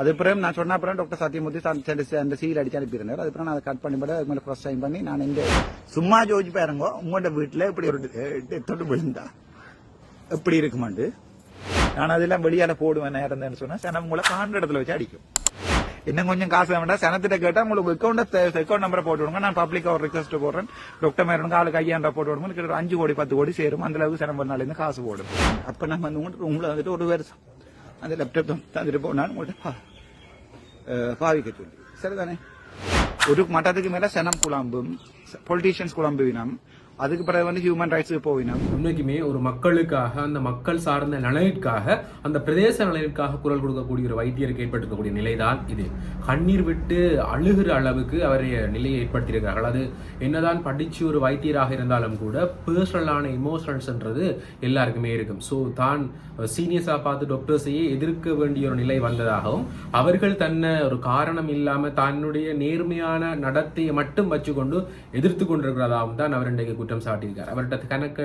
அது பிறகு நான் சொன்ன அப்புறம் டாக்டர் சத்யமூர்த்தி அந்த சீல் அடிச்சு அனுப்பியிருந்தார். அது பிறகு நான் அதை கட் பண்ணி போட்டு அது மேலே க்ராஸ் பண்ணி நான் இந்த சும்மா ஜோதிச்சு பாருங்க உங்களோட வீட்டில் இப்படி ஒரு தொட்டு விழுந்தா எப்படி இருக்குமாண்டு? நான் அதெல்லாம் வெளியால போடுவேன் நேரம் சொன்னா சனம் உங்களை காண்ற இடத்துல வச்சு அடிக்கும். இன்னும் கொஞ்சம் காசு வேண்டாம். சனத்திட்ட கேட்டா உங்களுக்கு அக்கௌண்ட் அக்கௌண்ட் நம்பரை போட்டு விடுங்க. நான் பப்ளிக் ஒரு ரிக்வஸ்ட் போடுறேன். டாக்டர் மேரனுக்கு ஆளுக்கு ஐயாயிரம் போட்டு விடுங்க. கிட்ட அஞ்சு கோடி பத்து கோடி சேரும். அந்த அளவுக்கு சனம் பண்ணாலேருந்து இருந்து காசு போடும். அப்ப நம்ம வந்து உங்களை வந்துட்டு ஒரு வருஷம். அந்த லேப்டாப் தந்துட்டு போனாலும் உங்கள்கிட்ட பாவிக்க சொல்லி. சரிதானே? ஒரு மட்டத்துக்கு மேல சனம் குழம்பும் பொலிட்டீஷியன்ஸ் குழம்புவினம் அதுக்கு பிறகு வந்து ஹியூமன் ரைட்ஸுக்கு போவினம் உண்மைக்குமே ஒரு மக்களுக்காக அந்த மக்கள் சார்ந்த நலனிற்காக அந்த பிரதேச நலனிற்காக குரல் கொடுக்கக்கூடிய ஒரு வைத்தியருக்கு ஏற்பட்டிருக்கக்கூடிய நிலைதான் இது. கண்ணீர் விட்டு அழுகிற அளவுக்கு அவருடைய நிலையை ஏற்படுத்தியிருக்கிறார்கள் அது என்னதான் படிச்சு ஒரு வைத்தியராக இருந்தாலும் கூட பர்சனலான இமோஷனல்ஸ்ன்றது எல்லாருக்குமே இருக்கும். ஸோ தான் சீனியர்ஸாக பார்த்து டாக்டர்ஸையே எதிர்க்க வேண்டிய ஒரு நிலை வந்ததாகவும் அவர்கள் தன்னை ஒரு காரணம் இல்லாமல் தன்னுடைய நேர்மையான நடத்தையை மட்டும் வச்சுக்கொண்டு எதிர்த்து கொண்டிருக்கிறதாகவும் தான் அவர் இன்றைக்கு குற்றம் குற்றம் சாட்டியிருக்கார். அவர்கிட்ட கணக்கு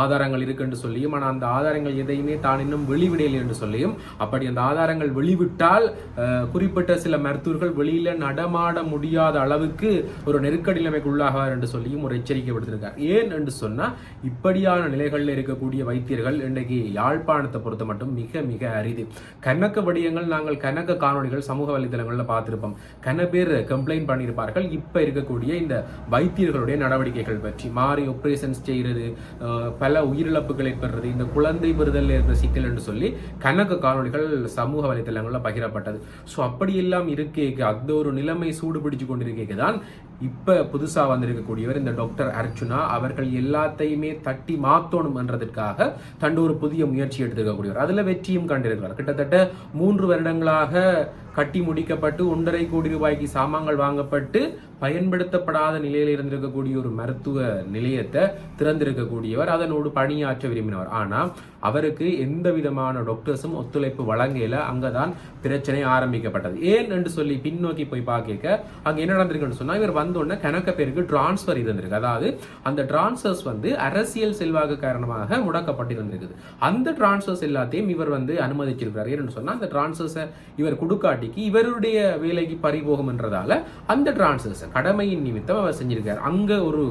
ஆதாரங்கள் இருக்குன்னு சொல்லியும் ஆனால் அந்த ஆதாரங்கள் எதையுமே தான் இன்னும் வெளிவிடலை என்று சொல்லியும் அப்படி அந்த ஆதாரங்கள் வெளிவிட்டால் குறிப்பிட்ட சில மருத்துவர்கள் வெளியில் நடமாட முடியாத அளவுக்கு ஒரு நெருக்கடி நிலைமைக்கு உள்ளாகார் என்று சொல்லியும் ஒரு எச்சரிக்கை விடுத்திருக்கார். ஏன் என்று சொன்னால் இப்படியான நிலைகளில் இருக்கக்கூடிய வைத்தியர்கள் இன்றைக்கு யாழ்ப்பாணத்தை பொறுத்த மட்டும் மிக மிக அரிது. கணக்கு வடியங்கள் நாங்கள் கணக்க காணொலிகள் சமூக வலைதளங்களில் பார்த்துருப்போம். கன பேர் கம்ப்ளைண்ட் பண்ணியிருப்பார்கள். இப்போ இருக்கக்கூடிய இந்த வைத்தியர்களுடைய நடவடிக்கைகள் பற்றி. மா மாதிரி செய்யறது செய்கிறது பல உயிரிழப்புகள் ஏற்படுறது இந்த குழந்தை பெறுதல் இருக்கிற சிக்கல் என்று சொல்லி கணக்கு காணொளிகள் சமூக வலைதளங்களில் பகிரப்பட்டது. ஸோ அப்படியெல்லாம் இருக்கேக்கு அந்த ஒரு நிலைமை சூடு பிடிச்சு கொண்டிருக்கேக்கு தான் இப்போ புதுசா வந்திருக்கக்கூடியவர் இந்த டாக்டர் அர்ச்சுனா அவர்கள் எல்லாத்தையுமே தட்டி மாத்தணும் என்றதற்காக தண்டு ஒரு புதிய முயற்சி எடுத்திருக்கக்கூடியவர். அதில் வெற்றியும் கண்டிருக்கிறார். கிட்டத்தட்ட மூன்று வருடங்களாக கட்டி முடிக்கப்பட்டு ஒன்றரை கோடி ரூபாய்க்கு சாமான்கள் வாங்கப்பட்டு பயன்படுத்தப்படாத நிலையில் இருந்திருக்கக்கூடிய ஒரு மருத்துவ நிலையத்தை திறந்திருக்கக்கூடியவர் அதனோடு பணியாற்ற விரும்பினவர். ஆனால் அவருக்கு எந்த விதமான டாக்டர்ஸும் ஒத்துழைப்பு வழங்கல. அங்கதான் பிரச்சனை ஆரம்பிக்கப்பட்டது. ஏன் என்று சொல்லி பின்னோக்கி போய் பார்க்க அங்க என்ன நடந்திருக்குன்னு சொன்னா இவர் வந்தோடனே கணக்க பேருக்கு டிரான்ஸ்ஃபர் இருந்திருக்கு. அதாவது அந்த டிரான்ஸ்ஃபர்ஸ் வந்து அரசியல் செல்வாக்கு காரணமாக முடக்கப்பட்டிருந்திருக்குது அந்த டிரான்ஸ்ஃபர்ஸ் எல்லாத்தையும் இவர் வந்து அனுமதிச்சிருக்கிறார். ஏன்னு சொன்னா அந்த டிரான்ஸ்ஃபர்ஸை இவர் கொடுக்காட்டிக்கு இவருடைய வேலைக்கு பறிபோகும் என்றதால அந்த டிரான்சாக்ஷன் கடமையின் நிமித்தம் அவர் செஞ்சிருக்கார். அங்க ஒரு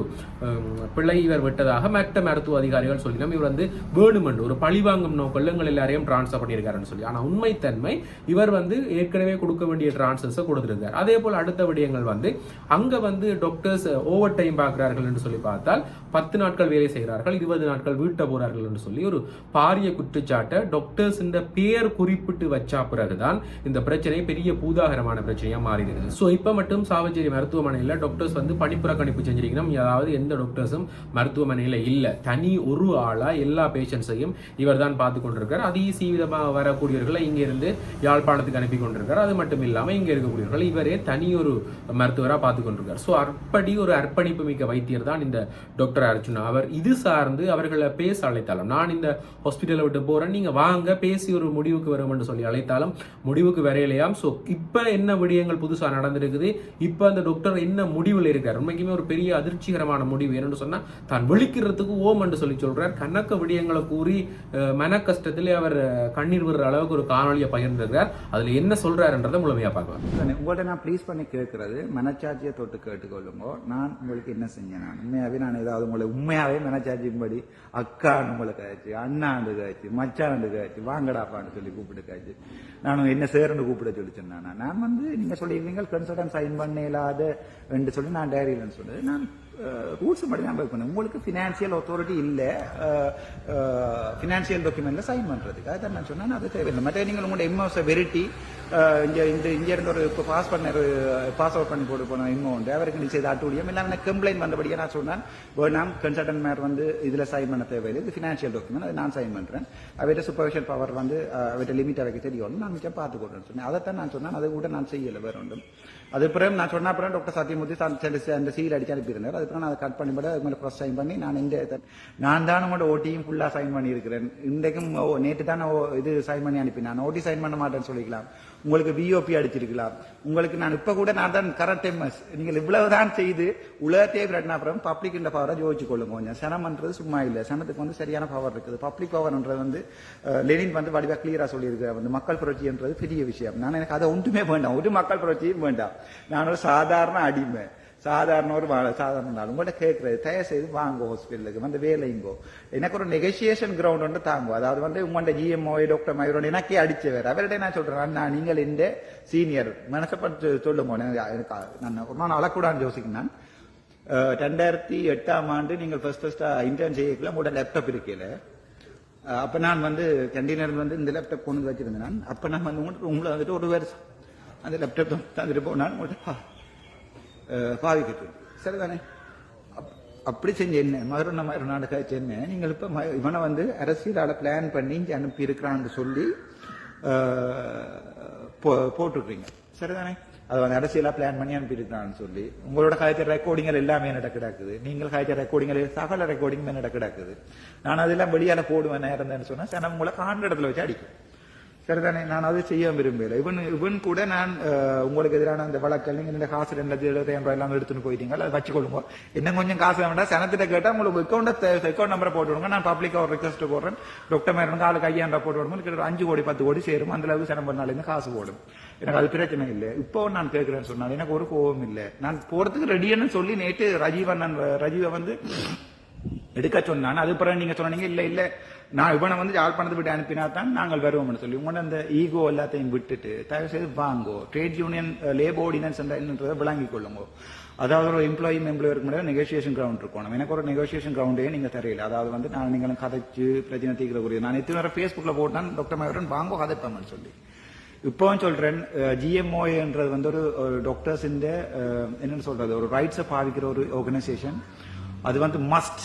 பிழை இவர் விட்டதாக மற்ற மருத்துவ அதிகாரிகள் சொல்லினோம். இவர் வந்து வேணுமென்று ஒரு பழிவாங்கும் நோக்கில் எங்கள் எல்லாரையும் டிரான்ஸ்ஃபர் பண்ணியிருக்காருன்னு சொல்லி. ஆனா உண்மைத்தன்மை இவர் வந்து ஏற்கனவே கொடுக்க வேண்டிய டிரான்ஸ்ஃபர்ஸை கொடுத்திருக்கார். அதே போல் அடுத்த விடயங்கள் வந்து அங்க வந்து டாக்டர்ஸ் ஓவர் டைம் பார்க்கிறார்கள் என்று சொல்லி பார்த்தால் பத்து நாட்கள் வேலை செய்கிறார்கள் இருபது நாட்கள் வீட்ட போறார்கள் என்று சொல்லி ஒரு பாரிய குற்றச்சாட்டை டாக்டர்ஸ் பேர் குறிப்பிட்டு வச்சா பிறகுதான் இந்த பிரச்சனை பெரிய பூதாகரமான பிரச்சனையா மாறி இருக்குது ஸோ இப்போ மட்டும் சாவச்சேரி மருத்துவமனையில் டாக்டர்ஸ் வந்து பணிப்புறக்கணிப்பு செஞ்சிருக்கணும். அதாவது எந்த டாக்டர்ஸும் மருத்துவமனையில் இல்லை. தனி ஒரு ஆளாக எல்லா பேஷண்ட்ஸையும் இவர் தான் பார்த்து கொண்டிருக்கார். அதே சீவிதமாக வரக்கூடியவர்களை இங்க இருந்து யாழ்ப்பாணத்துக்கு அனுப்பி கொண்டிருக்கார். அது மட்டும் இல்லாமல் இங்கே இருக்கக்கூடியவர்கள் இவரே தனி ஒரு மருத்துவராக பார்த்து கொண்டிருக்கார். ஸோ அப்படி ஒரு அர்ப்பணிப்பு மிக்க வைத்தியர் தான் இந்த டாக்டர் அர்ஜுனா. அவர் இது சார்ந்து அவர்களை பேச அழைத்தாலும் நான் இந்த ஹாஸ்பிட்டலை விட்டு போகிறேன் நீங்கள் வாங்க பேசி ஒரு முடிவுக்கு வரும் என்று சொல்லி அழைத்தாலும் முடிவுக்கு வரையிலையாம் ஸோ இப்ப என்ன விடயங்கள் புதுசா நடந்திருக்குது? இப்ப அந்த டாக்டர் என்ன முடிவில் இருக்கார்? உண்மைக்குமே ஒரு பெரிய அதிர்ச்சிகரமான முடிவு. என்னன்னு சொன்னா தான் விழிக்கிறதுக்கு ஓம் என்று சொல்லி சொல்கிறார் கணக்க விடயங்களை கூறி அஹ், மன கஷ்டத்திலே அவர் கண்ணீர் விடுற அளவுக்கு ஒரு காணொலியை பகிர்ந்திருக்கிறார். அதுல என்ன சொல்கிறாருன்றதை முழுமையா பார்க்கலாம். உங்கள்கிட்ட நான் ப்ளீஸ் பண்ணி கேட்கறது மனச்சாட்சியை தொட்டு கேட்டுக்கொள்ளுங்க. நான் உங்களுக்கு என்ன செஞ்சேன்? நான் உண்மையாவே நான் ஏதாவது உங்களை உண்மையாவே மனச்சாட்சியின்படி அக்கான்னு உங்களை காய்ச்சி அண்ணாண்டு காய்ச்சி மச்சாண்டு காய்ச்சி வாங்கடாப்பான்னு சொல்லி கூப்பிட்டு காய்ச்சி நானும் என்ன சேரன்னு கூப்பிட சொல்லி சொன்னேன் நான். நான் வந்து நீங்க சொல்லியிருந்தீங்க கன்சல்டன் சைன் பண்ண இல்லாத என்று சொல்லி நான் டைரியில் சொன்னது நான் ரூல்ஸ் மட்டும் தான் பண்ணேன். உங்களுக்கு ஃபினான்ஷியல் அத்தாரிட்டி இல்லை. ஃபினான்ஷியல் டாக்குமெண்ட்ல சைன் பண்றதுக்கு. அதான் நான் சொன்னேன். அது தேவையில்லை. மற்ற நீங்கள் உங்களோட இம்மோஸ் வெரிட்டி இங்க இந்த இங்க இருந்து ஒரு இப்போ பாஸ் பண்ண பாஸ் அவுட் பண்ணி போட்டு போன இன்னும் அவருக்கு நீ செய்த அட்டுடியும் இல்லாமல் கம்ப்ளைண்ட் வந்தபடியே நான் சொன்னேன். நாம் கன்சல்டன் மேர் வந்து இதுல சைன் பண்ண தேவையில்லை. இது ஃபினான்ஷியல் டாக்குமெண்ட் அதை நான் சைன் பண்றேன். அவர்கிட்ட சூப்பர்விஷன் பவர் வந்து அவர்கிட்ட லிமிட் அவைக்கு தெரியும் நான் மிச்சம் பார்த்து கொடுறேன்னு சொன்னேன். அதைத்தான் நான் சொன்னேன். அதை கூட நான் செய்யலை வேற ஒன்றும். அதுக்கப்புறம் நான் சொன்ன அப்புறம் டாக்டர் சத்தியமூர்த்தி அந்த சீல் அடிச்சு அனுப்பியிருந்தார். அதுக்கப்புறம் நான் அதை கட் பண்ணி போட்டு அது மேலே ப்ரெஸ் சைன் பண்ணி நான் இந்த நான் தான் உங்களோட ஓட்டியும் ஃபுல்லாக சைன் பண்ணியிருக்கிறேன். இன்றைக்கும் ஓ, நேற்று தான் ஓ, இது சைன் பண்ணி அனுப்பினேன். நான் ஓட்டி சைன் பண்ண மாட்டேன்னு சொல்லிக்கலாம். உங்களுக்கு விஓபி அடிச்சிருக்கலாம். உங்களுக்கு நான் இப்போ கூட நான் தான் கரண்ட் எம்எஸ் நீங்கள் இவ்வளவு தான் செய்து உலகத்தையே விரட்டின அப்புறம் பப்ளிக் இந்த பவரை ஜோதிச்சு கொள்ளுங்க கொஞ்சம். சனம்ன்றது சும்மா இல்லை. சனத்துக்கு வந்து சரியான பவர் இருக்குது. பப்ளிக் பவர்ன்றது வந்து லெனின் வந்து வடிவாக கிளியராக சொல்லியிருக்காரு வந்து மக்கள் புரட்சின்றது பெரிய விஷயம். நான் எனக்கு அதை ஒன்றுமே வேண்டாம். ஒரு மக்கள் புரட்சியும் வேண்டாம். நான் ஒரு சாதாரண அடிமை சாதாரண ஒரு சாதாரண நாள் உங்கள்கிட்ட கேட்கறது தயவு செய்து வாங்க ஹாஸ்பிட்டலுக்கு வந்து வேலைங்கோ எனக்கு ஒரு நெகோசியேஷன் கிரவுண்ட் ஒன்று தாங்க அதாவது வந்து உங்கள்ட்ட ஜிஎம்ஓ டாக்டர் மயூரோட எனக்கே அடிச்சவர் அவர்கிட்ட நான் சொல்றேன் அண்ணா நீங்கள் இந்த சீனியர் மனசப்பட்டு சொல்லுங்க எனக்கு எனக்கு நான் ஒரு நாள் யோசிக்கிறேன் ரெண்டாயிரத்தி எட்டாம் ஆண்டு நீங்கள் ஃபர்ஸ்ட் ஃபர்ஸ்ட்டாக இன்டர்ன் செய்யக்கல உங்களோட லேப்டாப் இருக்கல அப்போ அப்ப நான் வந்து கண்டினர் வந்து இந்த லேப்டாப் கொண்டு வச்சிருந்தேன் நான். அப்ப நான் வந்து உங்கள்ட்ட உங்களை வந்துட்டு ஒரு வருஷம் அந்த லேப்டாப் தந்துட்டு போனான். உங்கள்ட்ட பாவிக்கட்டு சரிதானே? அப்- அப்படி செஞ்ச என்ன மறுநாள் மறுநாடு கழிச்சு நீங்கள் இப்போ ம- இவனை வந்து அரசியலால் பிளான் பண்ணி இங்கே அனுப்பி இருக்கிறான்னு சொல்லி அஹ், சரிதானே? அது வந்து அரசியலாக பிளான் பண்ணி அனுப்பியிருக்கிறான்னு சொல்லி உங்களோட காய்ச்சல் ரெக்கார்டிங்கள் எல்லாமே என்னிட கிடக்குது நீங்கள் காய்ச்சல் ரெக்கார்டிங்கள் சகல ரெக்கார்டிங் என்னிட கிடக்குது நான் அதெல்லாம் வெளியால் போடுவேன் இருந்தேன்னு சொன்னா சனம் உங்களை காண்ற இடத்துல வச்சு அடிக்கும். சரிதானே? நான் அதை செய்ய விரும்பல இவன் இவன் கூட நான் உங்களுக்கு எதிரான அந்த வழக்கல் நீங்க இந்த காசு ரெண்டு லட்சம் ரூபாய் எல்லாம் எடுத்துன்னு போயிட்டீங்க அதை வச்சுக்கொள்ளுங்க. இன்னும் கொஞ்சம் காசு வேண்டாம் சனத்திட்ட கேட்டா உங்களுக்கு அக்கௌண்ட் அக்கௌண்ட் நம்பரை போட்டு விடுங்க நான் பப்ளிக்கா ஒரு ரிக்வஸ்ட் போடுறேன். டாக்டர் மேரனுக்கு ஆளுக்கு ஐயாயிரம் ரூபாய் போட்டு விடுங்க எனக்கு ஒரு அஞ்சு கோடி பத்து கோடி சேரும். அந்த அளவுக்கு சனம் பண்ணாலும் காசு போடும் எனக்கு அது பிரச்சனை இல்லை. இப்போ நான் கேட்கிறேன்னு சொன்னால் எனக்கு ஒரு கோபம் இல்லை. நான் போறதுக்கு ரெடின்னு சொல்லி நேற்று ரஜீவன் நான் ரஜீவை வந்து எடுக்க சொன்னான். அது பிறகு நீங்க சொன்னீங்க இல்ல இல்ல நான் இவனை வந்து யாழ்ப்பாணத்தை விட்டு அனுப்பினா தான் நாங்கள் வருவோம்னு சொல்லி. உங்களோட அந்த ஈகோ எல்லாத்தையும் விட்டுட்டு தயவு செய்து வாங்கோ ட்ரேட் யூனியன் லேபர் ஆர்டினன்ஸ் என்னன்றதை விளங்கிக் கொள்ளுங்க. அதாவது ஒரு எம்ப்ளாயி எம்ப்ளாயருக்கு முன்னாடி நெகோசியேஷன் கிரவுண்ட் இருக்கணும் எனக்கு ஒரு நெகோசியேஷன் கிரவுண்டே நீங்க தெரியல. அதாவது வந்து நான் நீங்களும் கதைச்சு பிரச்சனை தீர்க்கக்கூடிய நான் எத்தனை வர ஃபேஸ்புக்கில் போட்டான் டாக்டர் மயூரன் வாங்கோ கதைப்பாங்கன்னு சொல்லி. இப்போவும் சொல்றேன் ஜிஎம்ஓன்றது வந்து ஒரு டாக்டர்ஸ் இந்த என்னன்னு சொல்றது? ஒரு ரைட்ஸை பாவிக்கிற ஒரு ஆர்கனைசேஷன் அது வந்து must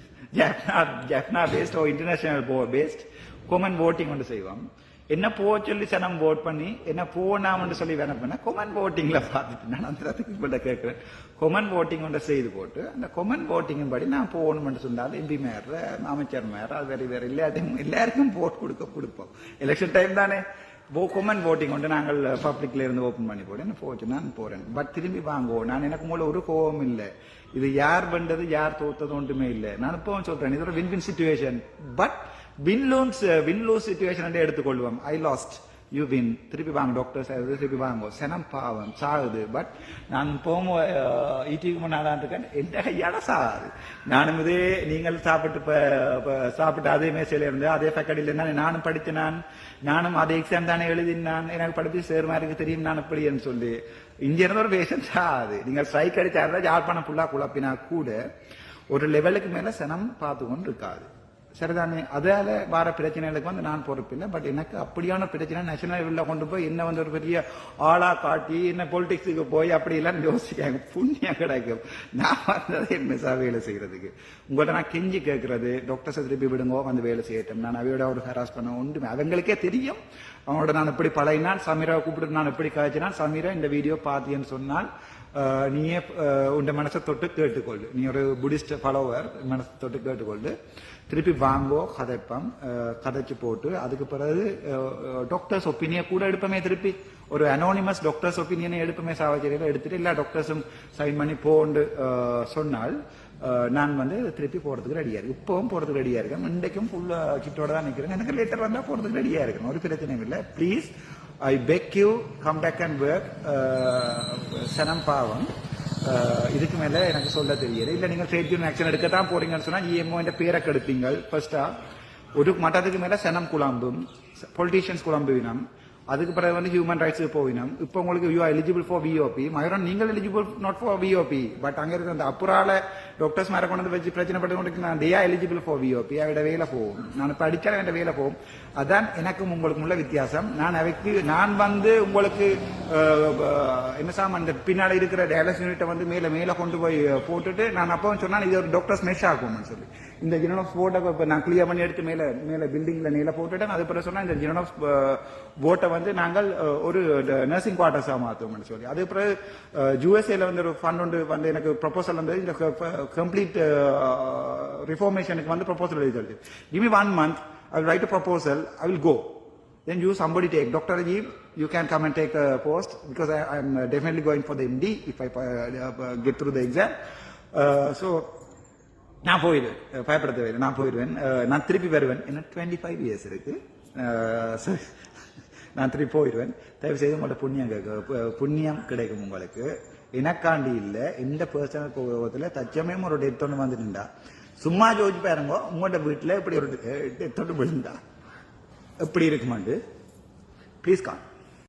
Jaffna Jaffna based or international போ பேஸ்ட் கொமன் ஓட்டிங் ஒன்று செய்வோம் என்ன போ சொல்லி சனம் ஓட் பண்ணி என்ன போனாம்னு சொல்லி வேணா பண்ண கொமன் ஓட்டிங்ல பார்த்துட்டு நான் அந்த இடத்துக்கு கூட கேட்கிறேன் கொமன் ஓட்டிங் ஒன்று செய்து போட்டு அந்த கொமன் ஓட்டிங் படி நான் போகணும்னு சொன்னால் எம்பி மேயர் அமைச்சர் மேயர் அது வேற வேற எல்லாத்தையும் எல்லாருக்கும் போட் கொடுக்க கொடுப்போம் எலெக்ஷன் டைம் தானே. கொமன் ஓட்டிங் கொண்டு நாங்கள் uh, பப்ளிக்ல இருந்து ஓபன் பண்ணி போறேன் போச்சு நான் போறேன். பட் திரும்பி வாங்குவோம் நான் எனக்கு உங்களை ஒரு கோபம் இல்லை. இது யார் வென்றது யார் தோத்தது ஒன்றுமே இல்லை. நான் இப்பவும் சொல்றேன் இது ஒரு win win situation but win lose win lose situation எடுத்துக்கொள்வோம். ஐ லாஸ்ட் யூ வின் திருப்பி வாங்க டாக்டர் சார் திருப்பி வாங்க. சனம் பாவம் சாகுது. பட் நான் போகும்போது ஈட்டிக்கு முன்னாதான் இருக்கேன். எந்த கையால சாகுது. நானும் இதே நீங்கள் சாப்பிட்டு இப்போ சாப்பிட்டு அதே மேசையில இருந்து அதே ஃபேக்கடியில் இருந்தானே நானும் படித்து நான் நானும் அதே எக்ஸாம் தானே எழுதினான் எனக்கு படித்து சேருமா இருக்கு தெரியும் நான் எப்படின்னு சொல்லி. இங்க இருந்த ஒரு பேஷன் சாகுது. நீங்கள் ஸ்ட்ரைக் அடிச்சா யாழ்ப்பாணம் ஃபுல்லாக குழப்பினா கூட ஒரு லெவலுக்கு மேலே சனம் பார்த்து கொண்டு இருக்காது சரிதானே? அதால வர பிரச்சனைகளுக்கு வந்து நான் பொறுப்பில்லை. பட் எனக்கு அப்படியான பிரச்சனை நேஷனல் லெவலில் கொண்டு போய் என்ன வந்து ஒரு பெரிய ஆளா காட்டி என்ன பொலிட்டிக்ஸுக்கு போய் அப்படி எல்லாம் யோசிக்காங்க. புண்ணியம் கிடைக்கும். நான் வந்தது என்ன சார் வேலை செய்யறதுக்கு. உங்கள்கிட்ட நான் கெஞ்சி கேட்கறது டாக்டர் திருப்பி விடுங்கோ வந்து வேலை செய்யட்டும். நான் அவையோட ஒரு ஹராஸ் பண்ண ஒன்றுமே அவங்களுக்கே தெரியும். அவனோட நான் எப்படி பழகினான் சமீராவை கூப்பிட்டு நான் எப்படி கழிச்சினான் சமீரா இந்த வீடியோ பார்த்தேன்னு சொன்னால் நீயே உண்ட உன் மனசை தொட்டு கேட்டுக்கொள்ளு. நீ ஒரு புடிஸ்ட் ஃபாலோவர் மனசை தொட்டு கேட்டுக்கொள்ளு. திருப்பி வாங்கோ கதைப்பம் கதைச்சு போட்டு அதுக்கு பிறகு டாக்டர்ஸ் ஒப்பீனியன் கூட எடுப்பமே திருப்பி. ஒரு அனோனிமஸ் டாக்டர்ஸ் ஒப்பீனியனை எடுக்குமே சாவச்சேரியில எடுத்துட்டு எல்லா டாக்டர்ஸும் சைன் பண்ணி போண்டு சொன்னால் நான் வந்து திருப்பி போறதுக்கு ரெடியா இருக்கு இப்பவும் போறதுக்கு ரெடியா இருக்கேன் இன்றைக்கும் ஃபுல்லாக கிட்டோட தான் நிக்கிறேன் எனக்கு லெட்டர் வந்தா போறதுக்கு ரெடியா இருக்கணும் ஒரு பிரச்சனையும் இல்லை please I beg you come back and work சனம் பாவம் இதுக்கு மேல எனக்கு சொல்ல தெரியல இல்ல நீங்க ட்ரேட் யூனியன் ஆக்ஷன் எடுக்க தான் போறீங்கன்னு சொன்னா இஎம்ஓ பேரை கெடுப்பீங்க ஃபர்ஸ்டா ஒரு மட்டத்துக்கு மேல சனம் குழம்பும் பொலிட்டீஷியன்ஸ் குழம்புவினம் அதுக்கு பிறகு வந்து ஹியூமன் ரைட்ஸ் போயினோம் இப்போ உங்களுக்கு you eligible for VOP Mayuram நீங்கள் eligible not for VOP but அங்கே இருக்கிற அந்த அப்புறால டாக்டர்ஸ் மேலே கொண்டு வந்து வச்சு பிரச்சனை பட்டு கொண்டு நான் தேயா எலிஜிபிள் ஃபார் விஓபி அவட வேலை போகும். நான் படித்தாலும் அடிச்சாலும் என் வேலை போகும். அதான் எனக்கும் உங்களுக்கும் உள்ள வித்தியாசம். நான் அவைக்கு நான் வந்து உங்களுக்கு என்ன சாம் அந்த பின்னாடி இருக்கிற டயாலிசிஸ் யூனிட்டை வந்து மேலே மேலே கொண்டு போய் போட்டுட்டு நான் அப்போ சொன்னால் இது ஒரு டாக்டர்ஸ் மெஷ் ஆகும்னு சொல்லி. இந்த ஜினோஸ் போட்டை இப்போ நான் கிளியர் பண்ணி எடுத்து மேல மேல பில்டிங்ல மேல போட்டுட்டேன் அது பிறகு சொன்னா இந்த ஜினோஸ் போட்டை வந்து நாங்கள் ஒரு நர்சிங் குவார்டர்ஸா மாற்றுவோம்னு சொல்லி அது பிறகு யூஎஸ்ஏல வந்து ஒரு ஃபண்ட் ஒன்று வந்து எனக்கு ப்ரொபோசல் வந்து இந்த கம்ப்ளீட் ரிஃபார்மேஷனுக்கு வந்து ப்ரொபோசல் எழுதி சொல்லி give me one month I will write a proposal I will go then you somebody take Dr. Rajiv, you can come and take post post because I, I'm uh, definitely going for the MD if I uh, uh, get through the exam. Uh, so நான் போயிடுவேன். பயப்பட தேவையில்லை நான் போயிடுவேன். நான் திருப்பி வருவேன். என்ன டுவெண்ட்டி ஃபைவ் இயர்ஸ் இருக்கு நான் திருப்பி போயிடுவேன். தயவு செய்து உங்களோட புண்ணியம் கேட்க புண்ணியம் கிடைக்கும் உங்களுக்கு. எனக்காண்டி இல்லை. எந்த பர்சனல் கோபத்தில் தச்சமே ஒரு டெத் ஒன்று வந்துட்டுண்டா. சும்மா ஜோதிச்சு பாருங்க. உங்கள்ட்ட வீட்டில் இப்படி ஒரு டெத் ஒன்று விழுந்தா. எப்படி இருக்குமாண்டு? ப்ளீஸ் கான்